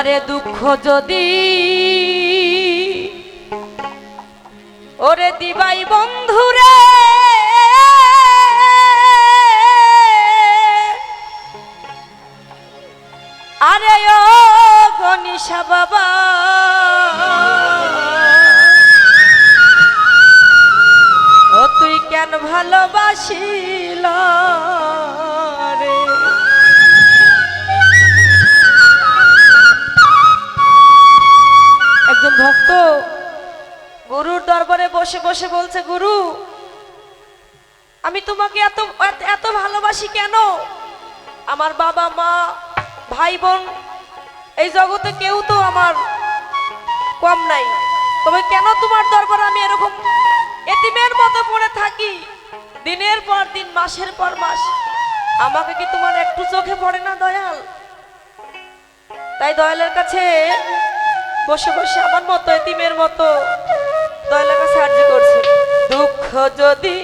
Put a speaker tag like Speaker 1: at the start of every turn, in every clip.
Speaker 1: আমারে দুঃখ যদি ওরে দিবাই বন্ধুরে। ভালোবাসি কেন? আমার বাবা, মা, ভাই, বোন, এই জগতে কেউ তো আমার কম নাই। তবে কেন তোমার দরবার আমি এরকম এতিমের মতো পড়ে থাকি? দিনের পর দিন, মাসের পর মাস, আমাকে কি তোমার একটু চোখে পড়ে না দয়াল? তাই দয়ালের কাছে বসে বসে আমার মতো এতিমের মতো দয়ালের কাছে আর্জি করছে। দুঃখ যদি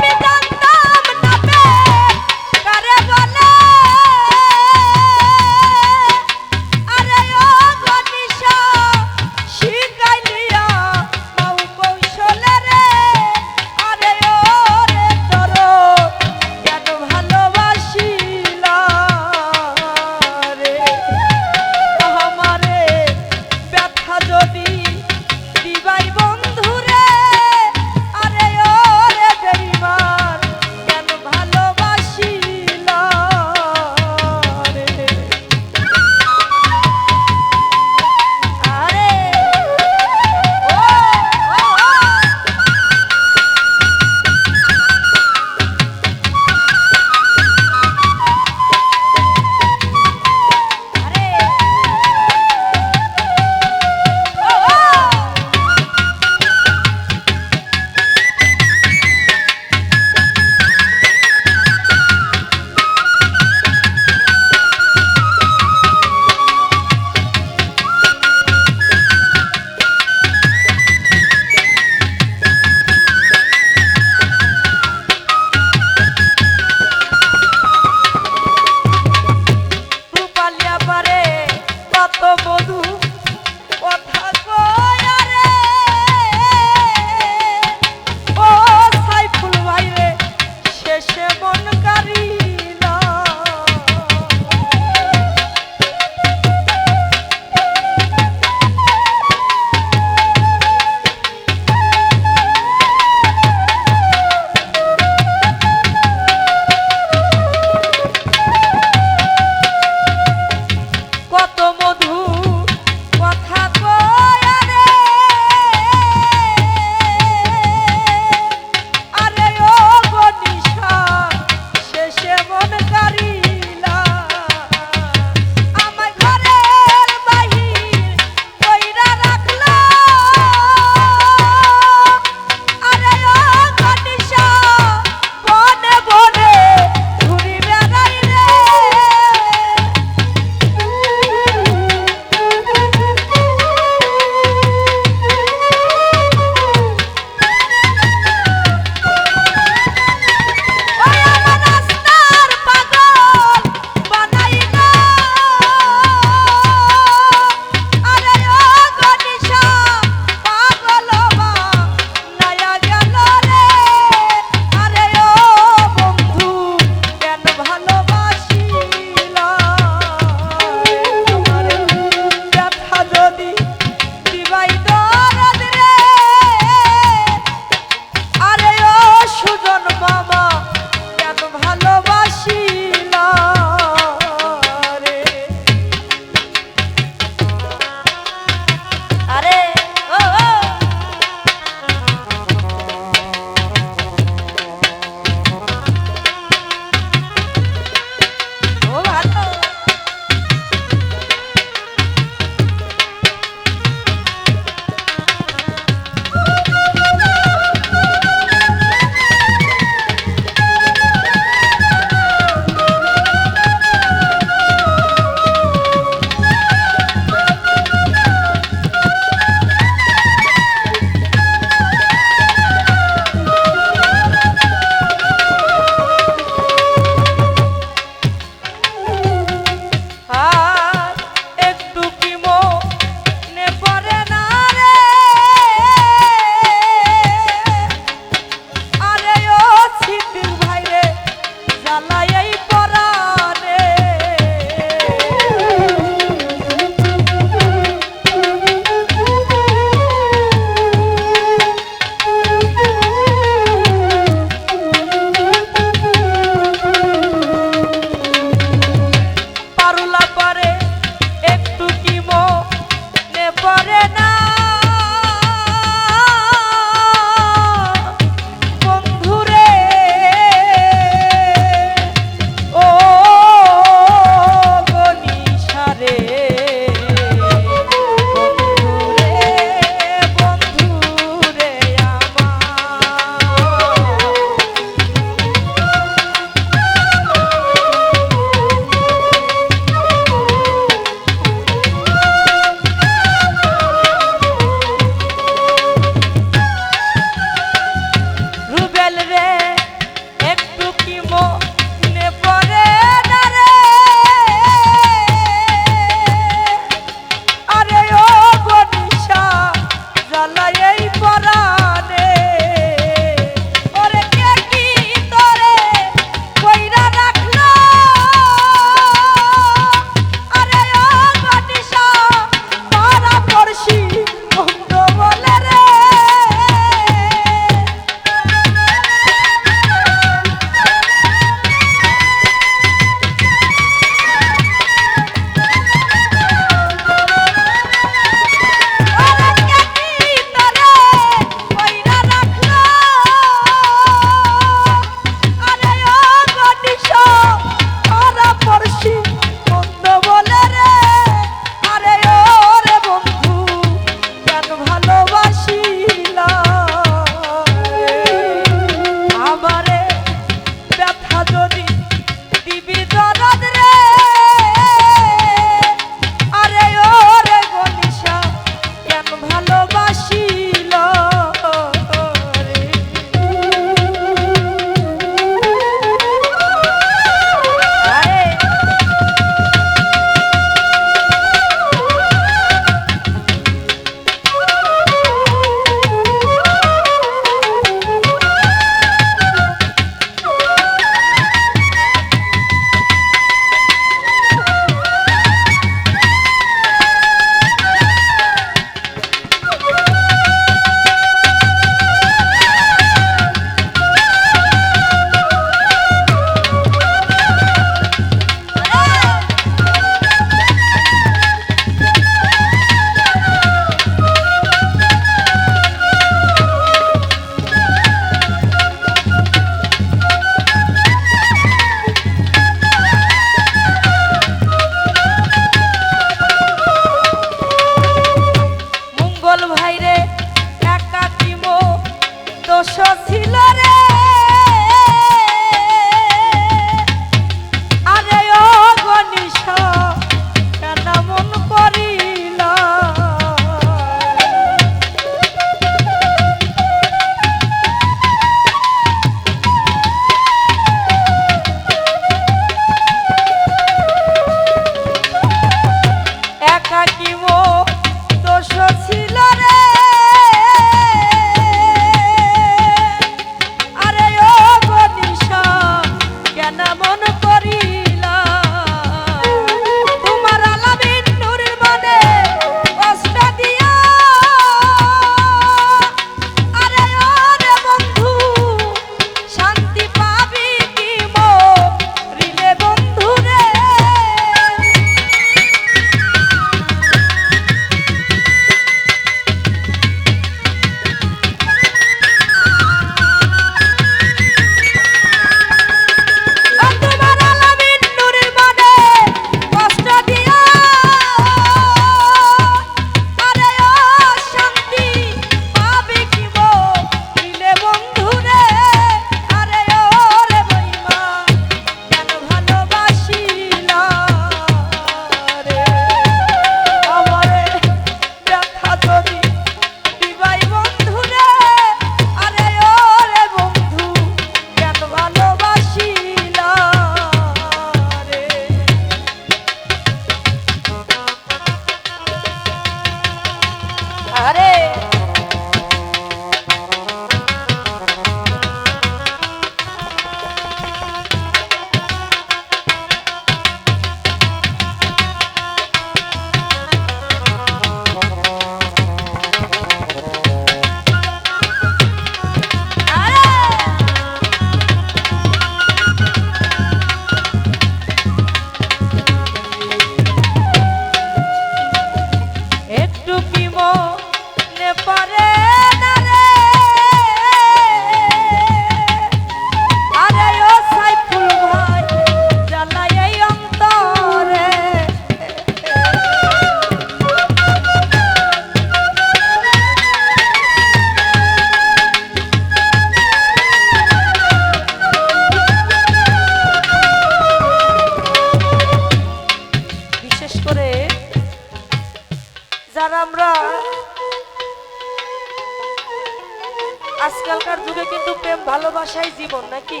Speaker 1: ভালোবাসাই জীবন নাকি?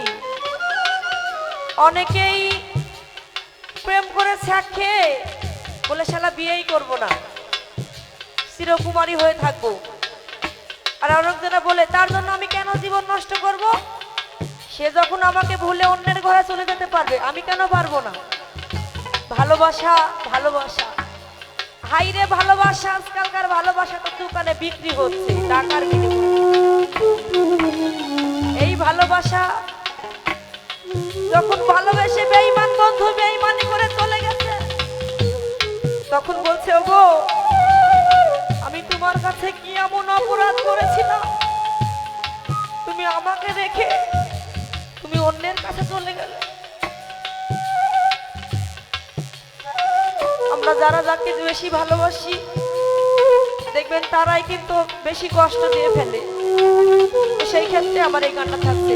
Speaker 1: অনেকেই প্রেম করে খেয়ে বলে শালা বিয়েই করব না। চিরকুমারী হয়ে থাকব। আর অনেকজনা বলে, তার জন্য আমি কেন জীবন নষ্ট করব? সে যখন আমাকে ভুলে অন্যের ঘরে চলে যেতে পারবে, আমি কেন পারব না? ভালোবাসা ভালোবাসা। হাইরে ভালোবাসা, আজকালকার ভালোবাসা তো দোকানে বিক্রি হচ্ছে, টাকার বিনিময়ে। ভালোবাসা। যখন ভালোবেসে বেঈমান বন্ধু বেঈমানি করে চলে গেছে, তখন বলছে, ওগো, আমি তোমার কাছে কি এমন অপরাধ করেছিলাম? তুমি আমাকে রেখে তুমি অন্যের কাছে চলে গেলে। আমরা যারা যাকে বেশি ভালোবাসি, দেখবেন তারাই কিন্তু বেশি কষ্ট দিয়ে ফেলে। সেই ক্ষেত্রে আমার এই গানটা থাকছে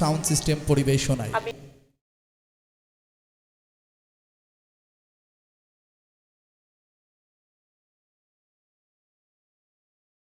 Speaker 2: সাউন্ড সিস্টেম পরিবেশনায়।